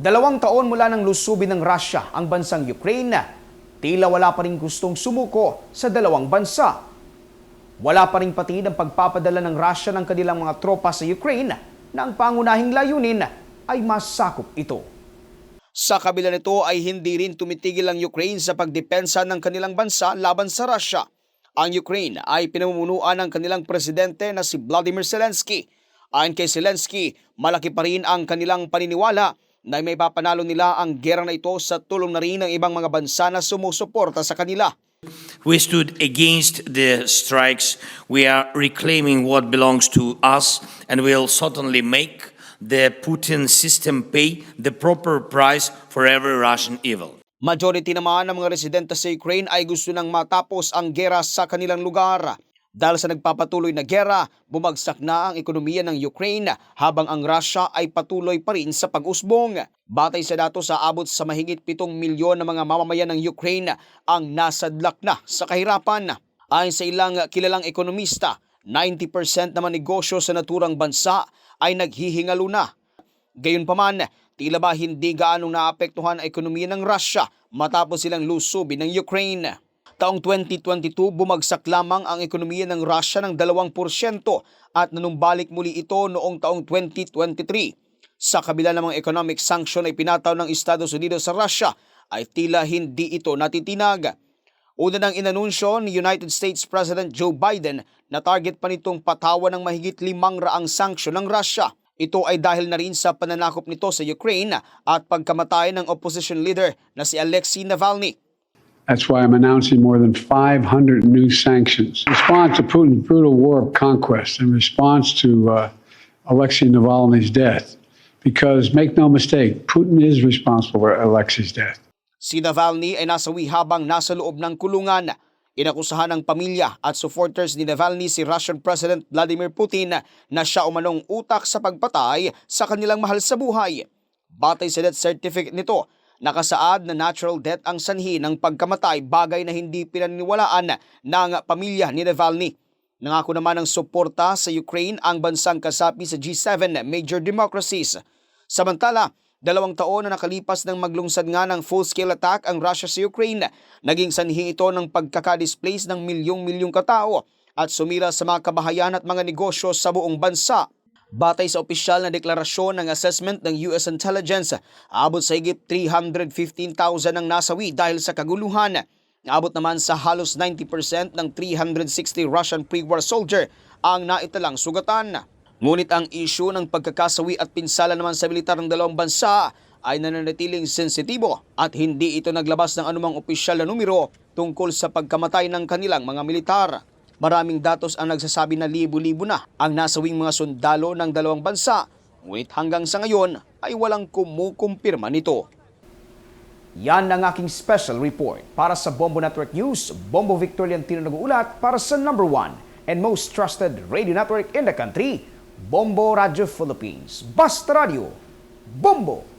Dalawang taon mula nang lusubin ng Russia ang bansang Ukraine, tila wala pa rin gustong sumuko sa dalawang bansa. Wala pa rin pati ang pagpapadala ng Russia ng kanilang mga tropa sa Ukraine na ang pangunahing layunin ay masakop ito. Sa kabila nito ay hindi rin tumitigil ang Ukraine sa pagdepensa ng kanilang bansa laban sa Russia. Ang Ukraine ay pinamumunuan ng kanilang presidente na si Vladimir Zelensky. Ayon kay Zelensky, malaki pa rin ang kanilang paniniwala na may papanalo nila ang gera na ito sa tulong na rin ng ibang mga bansa na sumusuporta sa kanila. We stood against the strikes. We are reclaiming what belongs to us and will certainly make the Putin system pay the proper price for every Russian evil. Majority naman ng mga residente sa Ukraine ay gusto nang matapos ang gera sa kanilang lugar. Dahil sa nagpapatuloy na gera, bumagsak na ang ekonomiya ng Ukraine habang ang Russia ay patuloy pa rin sa pag-usbong. Batay sa datos sa abot sa mahigit 7 milyon na mga mamamayan ng Ukraine ang nasadlak na sa kahirapan. Ayon sa ilang kilalang ekonomista, 90% naman negosyo sa naturang bansa ay naghihingalo na Gayunpaman, tila ba hindi gaanong naapektuhan ang ekonomiya ng Russia matapos silang lusubin ng Ukraine. Taong 2022, bumagsak lamang ang ekonomiya ng Russia ng 2% at nanumbalik muli ito noong taong 2023. Sa kabila ng mga economic sanction ay pinataw ng Estados Unidos sa Russia ay tila hindi ito natitinag. Una nang inanunsyo ni United States President Joe Biden na target pa nitong patawan ng mahigit limang raang sanksyon ng Russia. Ito ay dahil na rin sa pananakop nito sa Ukraine at pagkamatay ng opposition leader na si Alexei Navalny. That's why I'm announcing more than 500 new sanctions. In response to Putin's brutal war of conquest, in response to uh, Alexei Navalny's death, because make no mistake, Putin is responsible for Alexei's death. Si Navalny ay nasawi habang nasa loob ng kulungan. Inakusahan ng pamilya at supporters ni Navalny si Russian President Vladimir Putin na siya umanong utak sa pagpatay sa kanilang mahal sa buhay. Batay sa death certificate nito, nakasaad na natural death ang sanhi ng pagkamatay bagay na hindi pinaniniwalaan ng pamilya ni Navalny. Nangako naman ng suporta sa Ukraine ang bansang kasapi sa G7 major democracies. Samantala, dalawang taon na nakalipas ng maglungsad nga ng full-scale attack ang Russia sa Ukraine, naging sanhi ito ng pagkakadisplace ng milyong-milyong katao at sumira sa mga kabahayan at mga negosyo sa buong bansa. Batay sa opisyal na deklarasyon ng assessment ng US Intelligence, abot sa higit 315,000 ang nasawi dahil sa kaguluhan. Abot naman sa halos 90% ng 360 Russian pre-war soldier ang naitalang sugatan. Ngunit ang isyu ng pagkakasawi at pinsala naman sa militar ng dalawang bansa ay nananatiling sensitibo at hindi ito naglabas ng anumang opisyal na numero tungkol sa pagkamatay ng kanilang mga militar. Maraming datos ang nagsasabi na libo-libo na ang nasawing mga sundalo ng dalawang bansa, ngunit hanggang sa ngayon ay walang kumukumpirma nito. Yan ang aking special report. Para sa Bombo Network News, Bombo Victor Leontino nag-uulat para sa number one and most trusted radio network in the country, Bombo Radio Philippines. Basta Radio, Bombo!